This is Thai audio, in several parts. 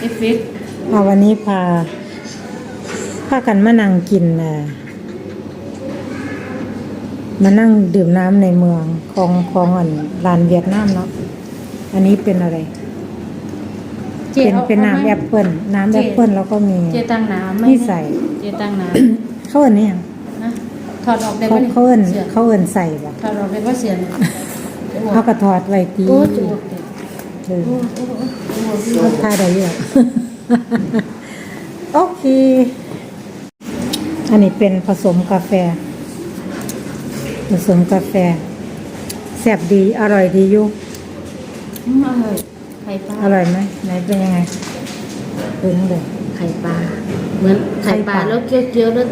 เอฟเฟกต์เอาวันนี้พาพากันมานั่งกินน่ะมานั่งดื่มน้ำในเมืองของของอันร้านเวียดนามเนาะอันนี้เป็นอะไรเจ๊เป็นอาเป็นอาน้ำไหมแอปเปิ้ลน้ำเจ๊แอปเปิ้ลแล้วก็มีเจตั้งน้ำไหมนี่ใส่เจตั้งน้เขาเอินนี่ยังำนะถอดออกได้เขาไหมเขาเอินเสียเขาเอินใส่บ่ถอดออกได้ว่าเสียนเขาก็ทอดไว้ตีโอ้จุก เออโอ้โอ้โอ้โอ้โอ้เขายได้เยอะโอเค อันนี้เป็นผสมกาแฟ ผสมกาแฟแซ่บดี อร่อยดีอยู่อร่อยไข่ปลาอร่อยไหมไหนเป็นยังไงดูนั่นเลยไข่ปลาเหมือนไข่ปลาแล้วเคี้ยวๆแล้ว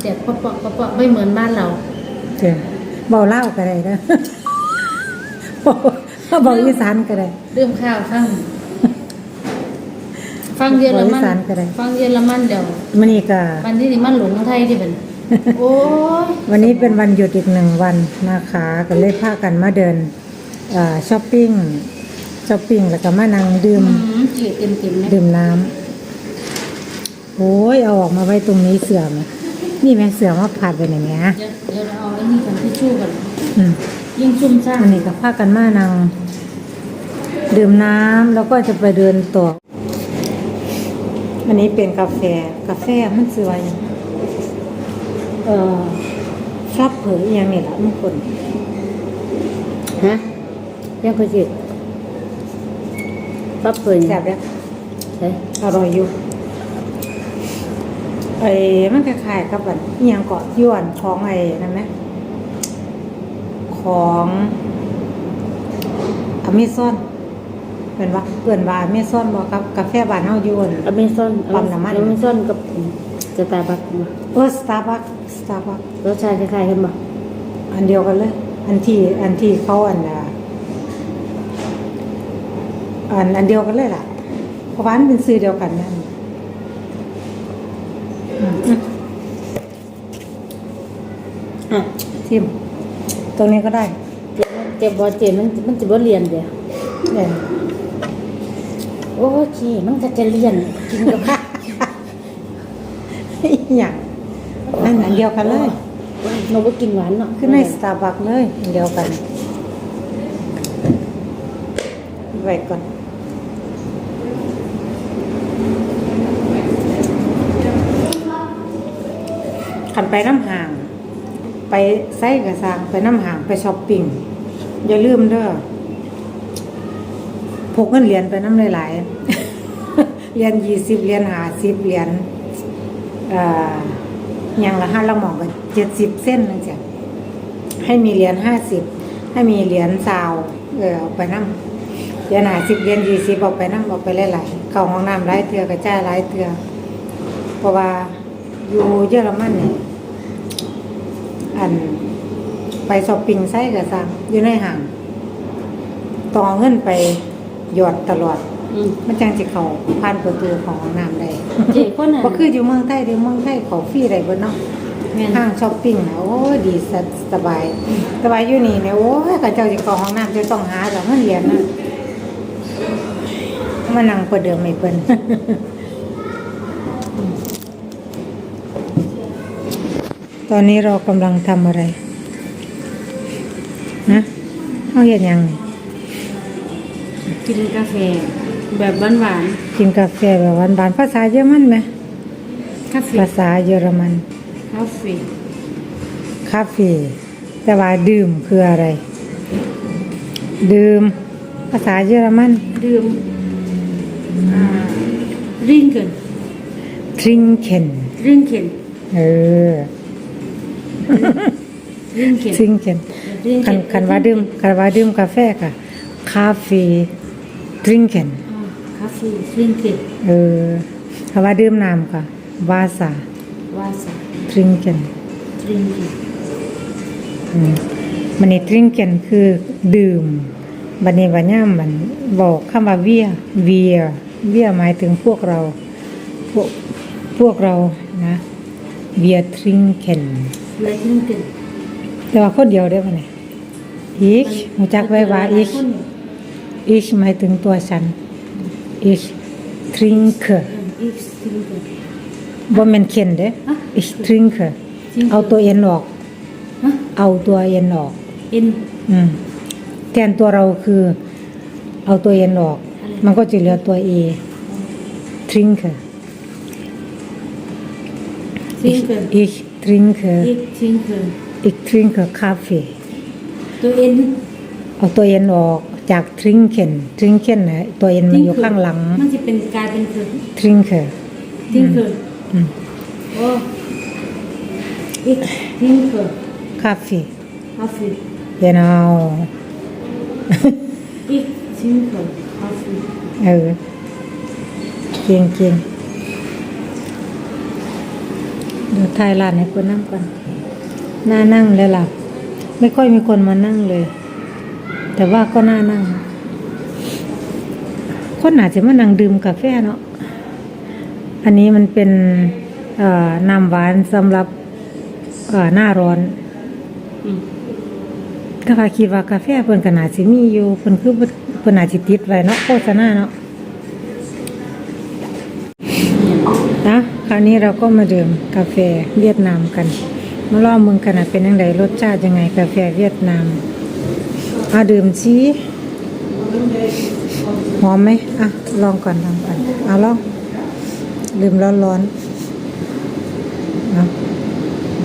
แตกเปาะๆเปาะไม่เหมือนบ้านเราเจ้าเบาเล่าก็ได้นะ เบาอีสานก็ได้เริ่มข้าวฟังฟังเยอรมันบริษัทก็ได้ฟังเยอรมันเดี๋ยวมันนี่ก็วันที่นี่มันหลงไทยที่เป็นโอ้ยวันนี้เป็นวันหยุดอีกหนึ่งวันนะคะก็เลยพากันมาเดินเอ่อช้อปปิ้งช้อปปิ้งแล้วก็มานั่งดื่มอืมจีเต็มเต็มๆเลยดื่มน้ำโอ้ยเอาออกมาไว้ตรงนี้เสื่อมนี่แม่เสื่อมมาผัดไปไหนเนี้ยเดี๋ยวเดี๋ยวเราเอาไอ้นี่กันที่ชู่กันอืมยิ่งซุ่มซ่ามอันนี้ก็พากันมานั่ง ดื่มน้ำแล้วก็จะไปเดินต่อ อันนี้เป็นกาแฟ กาแฟมันสวยเอ่อฟลับเผยอหยังนี่แหละมันคนฮะยังเคยจิตปั๊บเปิดแซ่บแล้วใช่อร่อยอยู่ไอ้มันคล้ายๆกับแบบอหยังเกาะยวนของไอ้นั่นไหมของอเมซอน เป็นว่าเกินว่าอเมซอนบอกกับกาแฟบ้านเฮาอยู่อั่นอเมซอนปั๊มน้ำมันอเมซอนกับสตาร์บัคเออสตาร์บัคสตาร์บัครสชาติคล้ายๆกันบ่อันเดียวกันเลย อันที่อันที่เขาอันน่ะอันอันเดียวกันเลยล่ะเพราะว่ามันเป็นซื้อเดียวกันนั่นอืมอะชิมตรงนี้ก็ได้ เจ็บเจ็บบ่เจ็บมันมันจะบ่เรียนเดี๋ยวเนี่ย โอ้ยขี้มันก็จะเรียนกินกับข้าวอหย่างอันอันเดียวกันเลยเราบ่กินหวานเนาะขึ้นในสตาร์บัคเลยอันเดียวกันไว้ก่อนขันไปน้ำห่าง ไปไส้กระซังไปน้ำห่างไปช้อปปิ้งอย่าลืมเด้อ พกเงินเหรียญไปน้ำหลายๆเหรียญยี่สิบเหรียญหาสิบเหรียญอย่างละห้าละหมองก็เจ็ดสิบเส้นนึงจ้ะให้มีเหรียญห้าสิบให้มีเหรียญซาวเออเอาไปน้ำเหรียญหาสิบเหรียญยี่สิบเอาไปน้ำเอาไปหลายๆเข้าห้องน้ำหลายเทือกระจายหลายเทือเพราะว่าอยู่เยอรมันเนี่ยอันไปชอปปิ้งไส้กระซังอยู่ในห้างต้อเอาเงินไป หยอดตลอด อืมมันจังสิเขาผ่านประตูของห้องน้ำได้เจ๊คนน่ะบ่คืออยู่เมืองไทยเดี๋ยวเมืองไทยเขาฟรีได้เบิดเนาะแม่นห้างช้อปปิ้งนะโอ้ยดีสะสบาย สบายอยู่นี่เนี่ยโอ้ยเขาเจ้าสิเข้าห้องน้ำจะต้องหาดอกเงินเหรียญนะมานั่งประเดิมให้เพิ่น ตอนนี้เรากำลังทำอะไรนะเอาเห็นยังนี่ กินกาแฟ แบบหวานกินกาแฟแบบหวานๆภาษาเยอรมันไหมๆกาแฟภาษาเยอรมันกาแฟคาเฟ่แต่ว่าดื่มคืออะไร ดื่ม ภาษาเยอรมันดื่มอ่าริงเกิน trinken ริงเข็นเออริงเข็น trinken ริงคัเข็นคันว่าดื่มคันว่าดื่มกาแฟค่ะคาเฟ่ trinken อ่าคาเฟ่ริงเข็นเออคันว่าดื่มน้ำค่ะวาสาวาซา trinken ริงเข็นอืมมันนี่ trinken คือดื่มบันนี้บัญญามมันบอกคำว่าเวียเวียเวียหมายถึงพวกเรา พวกพวกเรานะเวียทริงเคนเลยริงเข็นแต่ว่าคนเดียวได้ปะเนี่ยอีกรู้จักไว้ว่าอีกอี กหมายถึงตัวฉันอีก trinke ich trinke บ่แม่นเข็นเด้ฮะ ich trinke เอาตัวเอ็นออกฮะเอาตัวเอ็นออก in อืมแทนตัวเราคือ เอาตัวเอ็นออก มันก็จะเหลือตัว a trinke trinke ich trinke ich trinke ich trinke Kaffee ตัว in เอาตัวเอ็นออก จาก trinken trinken นะตัวเอ็นมันอยู่ข้างหลัง มันจะเป็นกลายเป็นคือ trinke trinke อืมโอ้ ich trinke Kaffee Kaffee genau ich trinke Kaffee เออเก่งเก่งเดี๋ยวทายร้านให้คนนั่งก่อนน่านั่งเลยล่ะ ไม่ค่อยมีคนมานั่งเลย แต่ว่าก็น่านั่ง คนอาจจะมานั่งดื่มกาแฟเนาะ อันนี้มันเป็นน้ำหวานสำหรับหน้าร้อนก็ว่าคิดว่ากาแฟเพิ่นก็น่าสิมีอยู่เพิ่นคือเพิ่นน่าสิติดไว้เนาะโฆษณาเนาะนะคราวนี้เราก็มาดื่มกาแฟเวียดนามกัน มาลองมึงกันนะเป็นยังไงรสชาติยังไงกาแฟเวียดนาม อะดื่มสิหอมไหมอะ ลองก่อนลองก่อนเอาลองดื่มร้อนๆเอาอื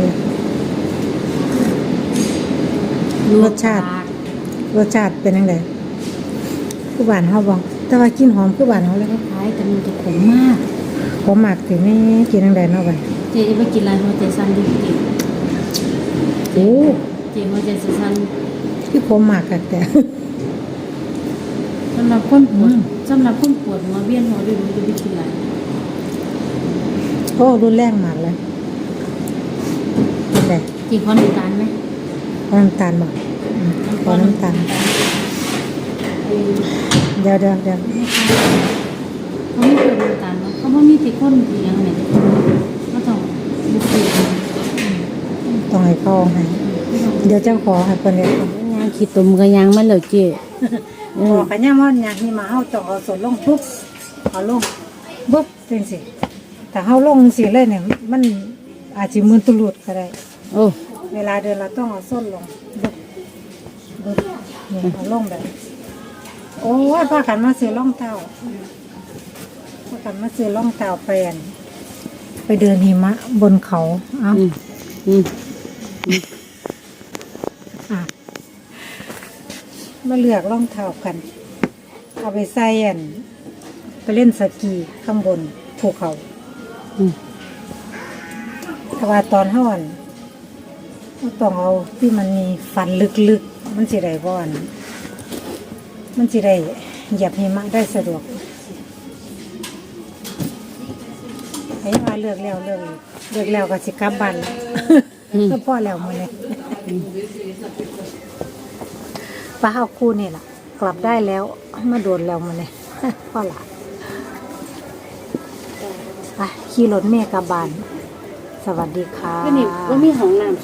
มรสชาติ รสชาติเป็นยังไงคือหวานเฮาบ่แต่ว่ากินหอมคือหวานเฮาเลยคล้ายๆแต่มันจะขมมากผมหมักถึงนี่กินยังไงเนาะบัดเจ๊จะไปกินอะไรหัวใจสั่นดิเจ๊โอ้ เจ๊หัวใจสั่นคือผมหมักอะแต่สำหรับคนปวดสำหรับคนปวดหัวเวียนหัวด้วยมันจะไปกินอะไรโอ้รุนแรงมากเลยเป็นไงเจ๊ขอน้ำตาลไหมขอน้ำตาลบ่อืมขอน้ำตาลเดี๋ยวเดี๋ยวเดี๋ยวเขาไม่เคยน้ำตาลเนาะเขาไม่มีที่คนที่ยังไงก็ต้องบุกเบิกต้องให้เข้าให้ เดี๋ยวเจ้าขอให้เพิ่นได้ก่อนยางขีดตุ่มก็ยางมันแล้วเจ๊บอกกันยังว่าอยากนี่มาเฮาต้องเอาสดลงปุ๊บเอาลงปุ๊บจังซี่แต่เฮาลงสิเลยเนี่ยมันอาจสิมือตุลุดก็ได้โอ้เวลาเดินเราต้องเอาส้นลงดึกดึกเนี่ยเอาลงแบบโอ้ยพากันมาซื้อรองเท้าพากันมาซื้อรองเท้าไปอันไปเดินหิมะบนเขา เอาอื มอืมอะมาเลือกรองเท้ากัน เอาไปใส่อันไปเล่นสกีข้างบนภูเขาอืมแต่ว่าตอนห้อนเราต้องเอาที่มันมีฟันลึกๆ มันสิได้บ่อน มันสิได้เหยียบหิมะได้สะดวกให้ว่าเลือกแล้วเลือกอีกเลือกแล้วก็สิกลับบ้านแล้ว ก็พอแล้วมื้อนี้ป้าเอาคู่นี่ล่ะกลับได้แล้วมาโดนแล้วมื้อนี้พอละไปขี่รถเมล์กลับบ้าน สวัสดีค่ะก็นี่ว่ามีห้องน้ำ